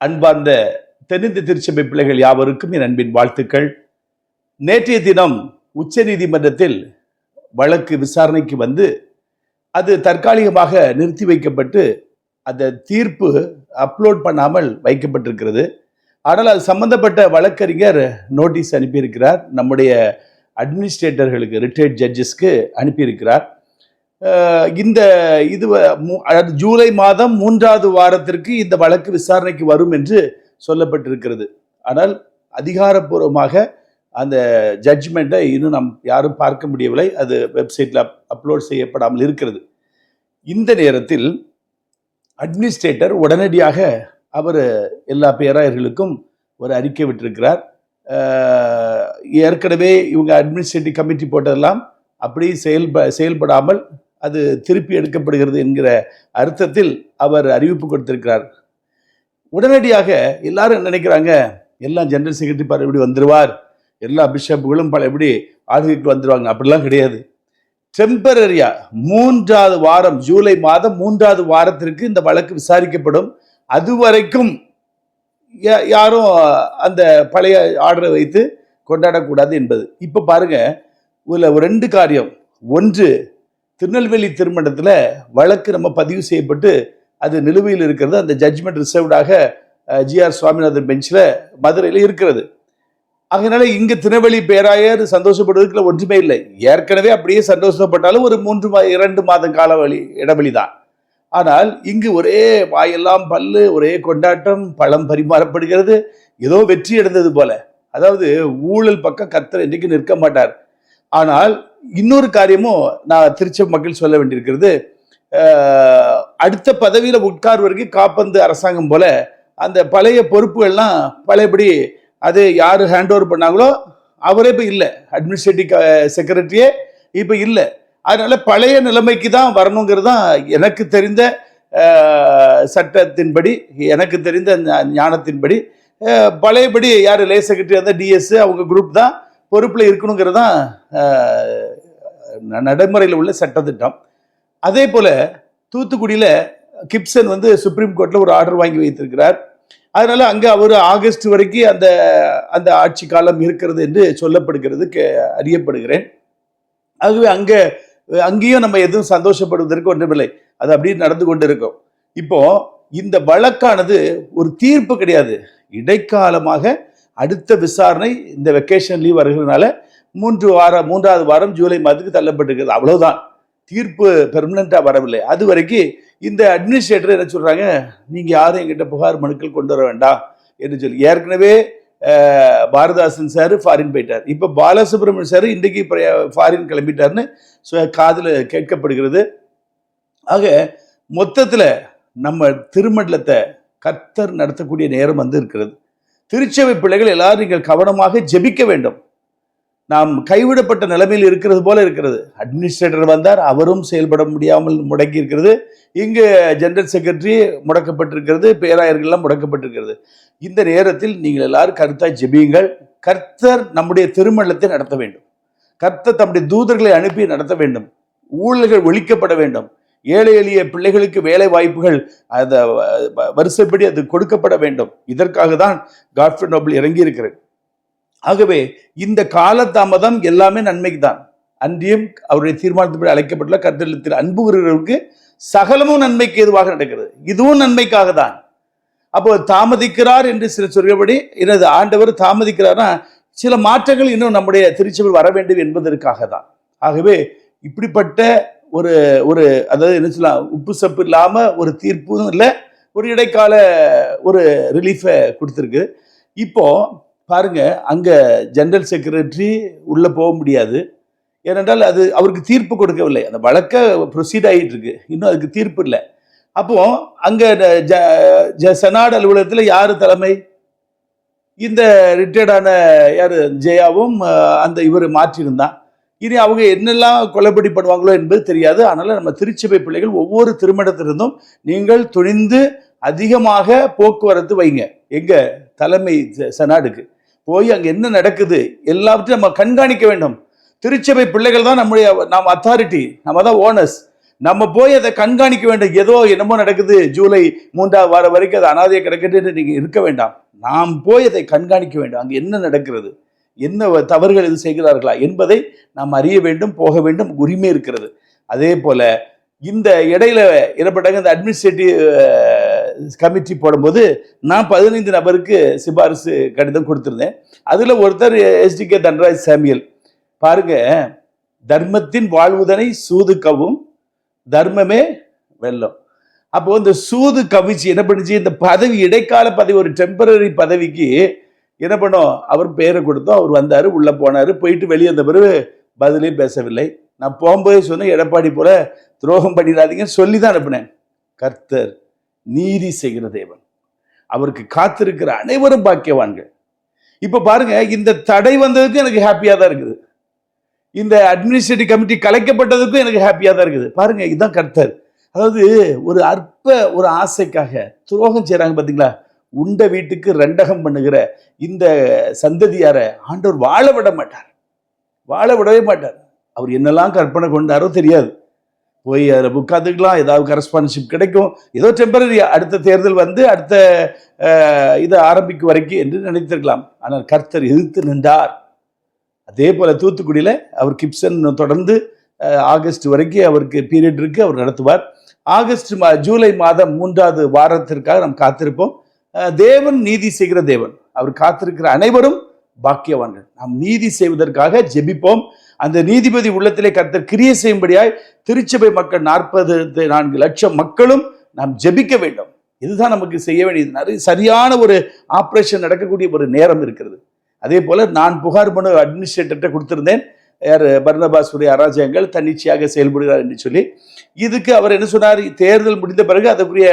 அன்பார்ந்த தென்னிந்திய திருச்சபை பிள்ளைகள் யாவருக்கும் என் அன்பின் வாழ்த்துக்கள். நேற்றைய தினம் உச்சநீதிமன்றத்தில் வழக்கு விசாரணைக்கு வந்து அது தற்காலிகமாக நிறுத்தி வைக்கப்பட்டு அந்த தீர்ப்பு அப்லோட் பண்ணாமல் வைக்கப்பட்டிருக்கிறது. ஆனால் அது சம்பந்தப்பட்ட வழக்கறிஞர் நோட்டீஸ் அனுப்பியிருக்கிறார். நம்முடைய அட்மினிஸ்ட்ரேட்டர்களுக்கு ரிட்டையர்ட் ஜட்ஜஸ்க்கு அனுப்பியிருக்கிறார். இந்த இது அதாவது ஜூலை மாதம் மூன்றாவது வாரத்திற்கு இந்த வழக்கு விசாரணைக்கு வரும் என்று சொல்லப்பட்டிருக்கிறது. ஆனால் அதிகாரப்பூர்வமாக அந்த ஜட்ஜ்மெண்ட்டை இன்னும் நாம் யாரும் பார்க்க முடியவில்லை. அது வெப்சைட்டில் அப்லோட் செய்யப்படாமல் இருக்கிறது. இந்த நேரத்தில் அட்மினிஸ்ட்ரேட்டர் உடனடியாக அவர் எல்லா பேராயர்களுக்கும் ஒரு அறிக்கை விட்டிருக்கிறார். ஏற்கனவே இவங்க அட்மினிஸ்ட்ரேட்டிவ் கமிட்டி போட்டதெல்லாம் அப்படி செயல்ப செயல்படாமல் அது திருப்பி எடுக்கப்படுகிறது என்கிற அர்த்தத்தில் அவர் அறிவிப்பு கொடுத்திருக்கிறார். உடனடியாக எல்லாரும் நினைக்கிறாங்க? எல்லாம் ஜெனரல் செக்ரட்டரி பரபி வந்துடுவார் எல்லா பிஷப்புகளும் பழையபடி ஆளுகைக்கு வந்துடுவாங்க அப்படிலாம் கிடையாது. டெம்பரரியா மூன்றாவது வாரம் ஜூலை மாதம் மூன்றாவது வாரத்திற்கு இந்த வழக்கு விசாரிக்கப்படும். அதுவரைக்கும் யா- யாரும் அந்த பழைய ஆர்டரை வைத்து கொண்டாடக்கூடாது என்பது. இப்போ பாருங்க இதில் ஒரு ரெண்டு காரியம். ஒன்று திருநெல்வேலி திருமணத்தில் வழக்கு நம்ம பதிவு செய்யப்பட்டு அது நிலுவையில் இருக்கிறது. அந்த ஜட்ஜ்மெண்ட் ரிசர்வ்டாக ஜிஆர் சுவாமிநாதன் பெஞ்சில் மதுரையில் இருக்கிறது. அதனால இங்கே திருநெல்வேலி பேராயர் சந்தோஷப்படுவதற்குள்ள ஒன்றுமே இல்லை. ஏற்கனவே அப்படியே சந்தோஷப்பட்டாலும் ஒரு மூன்று மா இரண்டு மாத கால வழி இடைவெளி தான். ஆனால் இங்கு ஒரே வாயெல்லாம் பல்லு ஒரே கொண்டாட்டம் பழம் பரிமாறப்படுகிறது. ஏதோ வெற்றி அடைந்தது போல. அதாவது ஊழல் பக்கம் கர்த்தர் இன்றைக்கு நிற்க மாட்டார். ஆனால் இன்னொரு காரியமும் நான் திருச்சி மக்கள் சொல்ல வேண்டியிருக்கிறது அடுத்த பதவியில் உட்கார்வருக்கு காப்பந்து அரசாங்கம் போல அந்த பழைய பொறுப்புகள்லாம் பழையபடி அது யார் ஹேண்ட் ஓவர் பண்ணாங்களோ அவரே இப்போ இல்லை. அட்மினிஸ்ட்ரேட்டிவ் செக்ரட்டரியே இப்போ இல்லை. அதனால பழைய நிலைமைக்கு தான் வரணுங்கிறது தான் எனக்கு தெரிந்த சட்டத்தின்படி எனக்கு தெரிந்த ஞானத்தின்படி. பழையபடி யார் லே செக்ரட்டரி அந்த டிஎஸ் அவங்க குரூப் தான் பொறுப்பில் இருக்கணுங்கிறது தான் நடைமுறையில் உள்ள சட்டத்திட்டம். அதே போல தூத்துக்குடியில் கிப்சன் வந்து சுப்ரீம் கோர்ட்டில் ஒரு ஆர்டர் வாங்கி வைத்திருக்கிறார். அதனால அங்கே அவர் ஆகஸ்ட் வரைக்கும் அந்த அந்த ஆட்சி காலம் இருக்கிறது என்று சொல்லப்படுகிறது கே- அறியப்படுகிறேன். ஆகவே அங்கே அங்கேயும் நம்ம எதுவும் சந்தோஷப்படுவதற்கு ஒன்றுமில்லை. அது அப்படியே நடந்து கொண்டு இருக்கும் இப்போ இந்த வழக்கானது ஒரு தீர்ப்பு கிடையாது. இடைக்காலமாக அடுத்த விசாரணை இந்த வெக்கேஷன் லீவ் வருகிறதுனால மூன்று வாரம் மூன்றாவது வாரம் ஜூலை மாதத்துக்கு தள்ளப்பட்டிருக்கிறது. அவ்வளவுதான். தீர்ப்பு பெர்மனண்டா வரவில்லை. அது வரைக்கும் இந்த அட்மினிஸ்ட்ரேட்டர் என்ன சொல்றாங்க? நீங்க யாரும் எங்கிட்ட புகார் மனுக்கள் கொண்டு வர வேண்டாம் என்று சொல்லி. ஏற்கனவே பாரதாசன் சார் ஃபாரின் போயிட்டார். இப்போ பாலசுப்ரமணியன் சார் இன்றைக்கு ஃபாரின் கிளம்பிட்டார்னு காதில் கேட்கப்படுகிறது. ஆக மொத்தத்தில் நம்ம திருமண்டலத்தை கர்த்தர் நடத்தக்கூடிய நேரம் வந்து இருக்கிறது. திருச்சபை பிள்ளைகள் எல்லாரும் நீங்கள் கவனமாக ஜெபிக்க வேண்டும். நாம் கைவிடப்பட்ட நிலைமையில் இருக்கிறது போல இருக்கிறது. அட்மினிஸ்ட்ரேட்டர் வந்தார் அவரும் செயல்பட முடியாமல் முடங்கி இருக்கிறது. இங்கு ஜெனரல் செக்ரட்டரி முடக்கப்பட்டிருக்கிறது பேராயர்கள்லாம் முடக்கப்பட்டிருக்கிறது. இந்த நேரத்தில் நீங்கள் எல்லாரும் கருத்தாய் ஜெபியுங்கள். கர்த்தர் நம்முடைய திருமணத்தை நடத்த வேண்டும். கர்த்தர் தம்முடைய தூதர்களை அனுப்பி நடத்த வேண்டும். ஊழல்கள் ஒழிக்கப்பட வேண்டும். ஏழை எளிய பிள்ளைகளுக்கு வேலை வாய்ப்புகள் அதை வரிசைப்படி அது கொடுக்கப்பட வேண்டும். இதற்காக தான் காட்ஃபர் நோபல் இறங்கி இருக்கிறேன் ஆகவே இந்த காலதாமதம் எல்லாமே நன்மைக்கு தான் அன்றியும் அவருடைய தீர்மானத்தின்படி அழைக்கப்பட்டுள்ள கர்த்தலத்தில் அன்பு சகலமும் நன்மைக்கு எதுவாக நடக்கிறது. இதுவும் நன்மைக்காக தான் அப்போ தாமதிக்கிறார் என்று சில சொல்கிறபடி எனது ஆண்டவர் தாமதிக்கிறார்னா சில மாற்றங்கள் இன்னும் நம்முடைய திருச்சபையில் வர வேண்டும் என்பதற்காக தான் ஆகவே இப்படிப்பட்ட ஒரு ஒரு அதாவது என்ன சொல்லலாம் உப்பு சப்பு இல்லாமல் ஒரு தீர்ப்பும் இல்லை ஒரு இடைக்கால ஒரு ரிலீஃபை கொடுத்துருக்கு. இப்போது பாருங்க அங்க ஜெனரல் செக்ரட்டரி உள்ள போக முடியாது. ஏனென்றால் அது அவருக்கு தீர்ப்பு கொடுக்கவில்லை. அந்த வழக்க ப்ரொசீட் ஆகிட்டு இருக்கு இன்னும் அதுக்கு தீர்ப்பு இல்லை. அப்போ அங்க ஜ- ஜ- செனாட் அலுவலகத்தில் யாரு தலைமை? இந்த ரிட்டையர்டான யார்? ஜெயாவும் அந்த இவர் மாற்றியிருந்தான். இனி அவங்க என்னெல்லாம் கொலைப்படி பண்ணுவாங்களோ என்பது தெரியாது. அதனால் நம்ம திருச்சபை பிள்ளைகள் ஒவ்வொரு திருமணத்திலிருந்தும் நீங்கள் துணிந்து அதிகமாக போக்குவரத்து வைங்க. எங்கள் தலைமை செ- செனாடுக்கு போய் அங்கே என்ன நடக்குது எல்லாவற்றையும் நம்ம கண்காணிக்க வேண்டும். திருச்சபை பிள்ளைகள் தான் நம்முடைய நாம் அத்தாரிட்டி நம்ம தான் ஓனர்ஸ் நம்ம போய் அதை கண்காணிக்க வேண்டும். ஏதோ என்னமோ நடக்குது. ஜூலை மூன்றாவது வாரம் வரைக்கும் அது அனாதையை கிடக்குன்னு நீங்கள் இருக்க வேண்டாம். நாம் போய் அதை கண்காணிக்க வேண்டும். அங்கே என்ன நடக்கிறது? என்ன வ- தவறுகள் எது செய்கிறார்களா என்பதை நாம் அறிய வேண்டும் போக வேண்டும். உரிமை இருக்கிறது. அதே போல இந்த இடையில இடப்பட்டாங்க இந்த அட்மினிஸ்ட்ரேட்டிவ் கமிட்டி போடும்போது நான் பதினைந்து நபருக்கு சிபாரிசு கடிதம் கொடுத்துருந்தேன். அதில் ஒருத்தர் எஸ்டிகே தன்ராஜ் சாமியல். பாருங்க தர்மத்தின் வாழ்வுதனை சூது கவும் தர்மமே வெல்லம். அப்போ இந்த சூது கவிச்சு என்ன பண்ணுச்சு? இந்த பதவி இடைக்கால பதவி ஒரு டெம்பரரி பதவிக்கு என்ன பண்ணோம்? அவர் பேரை கொடுத்தோம். அவர் வந்தார் உள்ளே போனார் போயிட்டு வெளியே வந்த பிறகு பதிலே பேசவில்லை. நான் போகும்போதே சொன்னேன் எடப்பாடி போல துரோகம் பண்ணிடாதீங்கன்னு சொல்லி தான் அனுப்பினேன். கர்த்தர். நீதி செய்கிற தேவன். அவருக்கு காத்திருக்கிற அனைவரும் பாக்கியவான்கள். இப்போ பாருங்க இந்த தடை வந்ததுக்கும் எனக்கு ஹாப்பியாக தான் இருக்குது. இந்த அட்மினிஸ்ட்ரேட்டிவ் கமிட்டி கலைக்கப்பட்டதுக்கும் எனக்கு ஹாப்பியாக தான் இருக்குது. பாருங்க இதுதான் கர்த்தர். அதாவது ஒரு அற்ப ஒரு ஆசைக்காக துரோகம் செய்கிறாங்க பார்த்தீங்களா உண்ட வீட்டுக்கு ரெண்டகம் பண்ணுகிற இந்த சந்ததியாரை ஆண்டவர் வாழ விட மாட்டார். வாழ விடவே மாட்டார். அவர் என்னெல்லாம் கற்பனை கொண்டாரோ தெரியாது. போய் அதில் உட்காந்துக்கலாம் ஏதாவது கரஸ்பான்ஷிப் கிடைக்கும். ஏதோ டெம்பரரி அடுத்த தேர்தல் வந்து அடுத்த இதை ஆரம்பிக்கும் வரைக்கும் என்று நினைத்திருக்கலாம். ஆனால் கர்த்தர் எதிர்த்து நின்றார். அதே போல தூத்துக்குடியில் அவர் கிப்சன் தொடர்ந்து ஆகஸ்ட் வரைக்கும் அவருக்கு பீரியட் இருக்கு. அவர் நடத்துவார். ஆகஸ்ட் மா ஜூலை மாதம் மூன்றாவது வாரத்திற்காக நாம் காத்திருப்போம். தேவன் நீதி செய்கிற தேவன். அவர் காத்திருக்கிற அனைவரும் பாக்கியவான்கள். நாம் நீதி செய்வதற்காக ஜெபிப்போம். அந்த நீதிபதி உள்ளத்திலே கர்த்தர் கிரியை செய்யும்படியாய் திருச்சபை மக்கள் நாற்பது நான்கு லட்சம் மக்களும் நாம் ஜெபிக்க வேண்டும். இதுதான் நமக்கு செய்ய வேண்டியது. நிறைய சரியான ஒரு ஆப்ரேஷன் நடக்கக்கூடிய ஒரு நேரம் இருக்கிறது. அதே போல நான் புகார் மனு அட்மினிஸ்ட்ரேட்டர்கிட்ட கொடுத்திருந்தேன். யார் பர்ணபாசுடைய அராஜகங்கள் தன்னிச்சையாக செயல்படுகிறார் என்று சொல்லி. இதுக்கு அவர் என்ன சொன்னார்? தேர்தல் முடிந்த பிறகு அதற்குரிய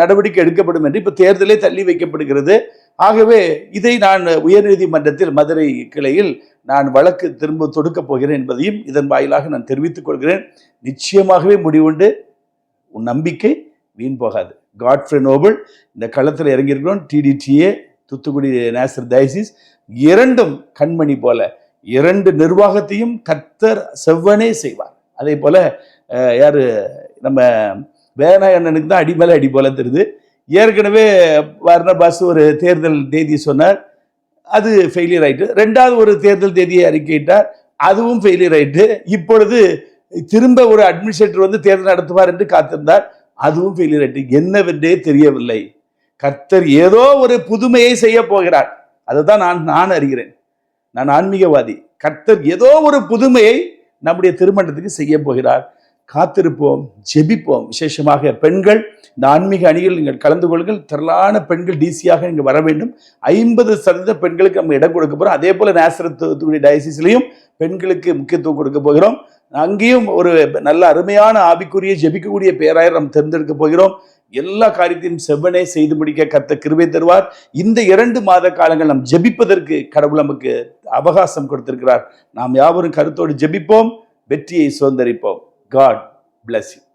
நடவடிக்கை எடுக்கப்படும் என்று. இப்போ தேர்தலே தள்ளி வைக்கப்படுகிறது. ஆகவே இதை நான் உயர்நீதிமன்றத்தில் மதுரை கிளையில் நான் வழக்கு திரும்ப தொடுக்கப் போகிறேன் என்பதையும் இதன் வாயிலாக நான் தெரிவித்துக் கொள்கிறேன். நிச்சயமாகவே முடிவுண்டு. உன் நம்பிக்கை வீண் போகாது. காட்ஃப்ரே நோபல் இந்த களத்தில் இறங்கியிருக்கிறோம். டிடிடிஏ தூத்துக்குடி நேசர் டயசிஸ் இரண்டும் கண்மணி போல இரண்டு நிர்வாகத்தையும் கர்த்தர் செவ்வனே செய்வார். அதே போல யார் நம்ம வேணாயண்ணனுக்கு தான் அடி அடி போல தெரியுது. ஏற்கனவே வர்ணபாஸ் ஒரு தேர்தல் தேதி சொன்னார். அது ஃபெயிலியர் ஆயிட்டு ரெண்டாவது ஒரு தேர்தல் தேதியை அறிக்கையிட்டார். அதுவும் ஃபெயிலியர் ஆயிட்டு இப்பொழுது திரும்ப ஒரு அட்மினிஸ்ட்ரேட்டர் வந்து தேர்தல் நடத்துவார் என்று காத்திருந்தார். அதுவும் ஃபெயிலியர் ஆயிட்டு என்னவென்றே தெரியவில்லை. கர்த்தர் ஏதோ ஒரு புதுமையை செய்ய போகிறார். அதுதான் நான் நான் அறிகிறேன். நான் ஆன்மீகவாதி. கர்த்தர் ஏதோ ஒரு புதுமையை நம்முடைய திருமணத்துக்கு செய்ய போகிறார். காத்திருப்போம் ஜெபிப்போம். விசேஷமாக பெண்கள் இந்த ஆன்மீக அணியில் நீங்கள் கலந்து கொள்ளுங்கள். திரளான பெண்கள் டிசியாக இங்கே வர வேண்டும். ஐம்பது சதவீத பெண்களுக்கு நம்ம இடம் கொடுக்க போகிறோம் அதே போல் நேசரத்துடைய டயசிஸ்லையும் பெண்களுக்கு முக்கியத்துவம் கொடுக்க போகிறோம். அங்கேயும் ஒரு நல்ல அருமையான ஆவிக்குரிய ஜெபிக்கக்கூடிய பேராயர் நாம் தேர்ந்தெடுக்க போகிறோம். எல்லா காரியத்தையும் செவ்வனே செய்து முடிக்க கத்த கிருவை தருவார். இந்த இரண்டு மாத காலங்கள் நாம் ஜெபிப்பதற்கு கடவுள் நமக்கு அவகாசம் கொடுத்திருக்கிறார். நாம் யாவரும் கருத்தோடு ஜெபிப்போம். வெற்றியை சுதந்தரிப்போம். God bless you